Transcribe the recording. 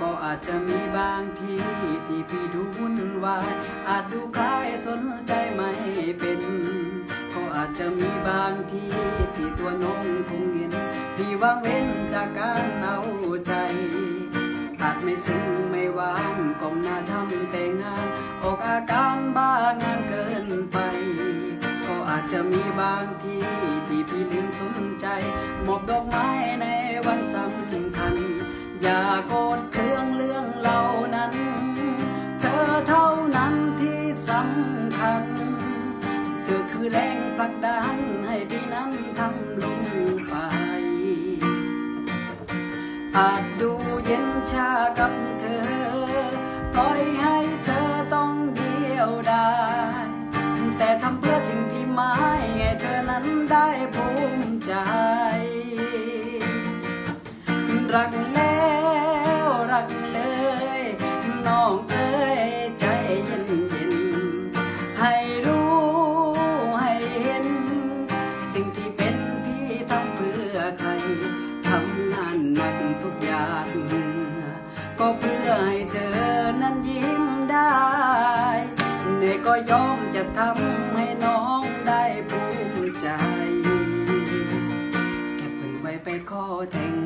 ก็อาจจะมีบางทีที่พี่ดูวุ่นวาย อาจดูคล้ายสนใจไม่เป็น ก็อาจจะมีบางทีที่ตัวน้องคงเห็นพี่ว่างเว้นจากการเอาใจ อาจไม่ซึ้งไม่หวานก้มหน้าทำแต่งานออกอาการบ้างานเกินไป ก็อาจจะมีบางทีที่พี่ลืมสนใจมอบดอกไม้ในวันสำคัญ อย่าโกำคัญ เธอคือแรงผลักดันให้พี่นั้นทำลงไป อาจดูเย็นชากับเธอ ปล่อยให้เธอต้องเดียวดายแต่ทำเพื่อสิ่งที่หมายให้เธอนั้นได้ภูมิใจ รักแล้วรัก สิ่งที่เป็นพี่ทำเพื่อใครทำงานหนักทุกอย่างเหงื่อก็เพื่อให้เธอนั้นยิ้มได้เนยก็ยอมจะทำให้น้องได้ภูมิใจเก็บเงินไว้ไปขอแต่ง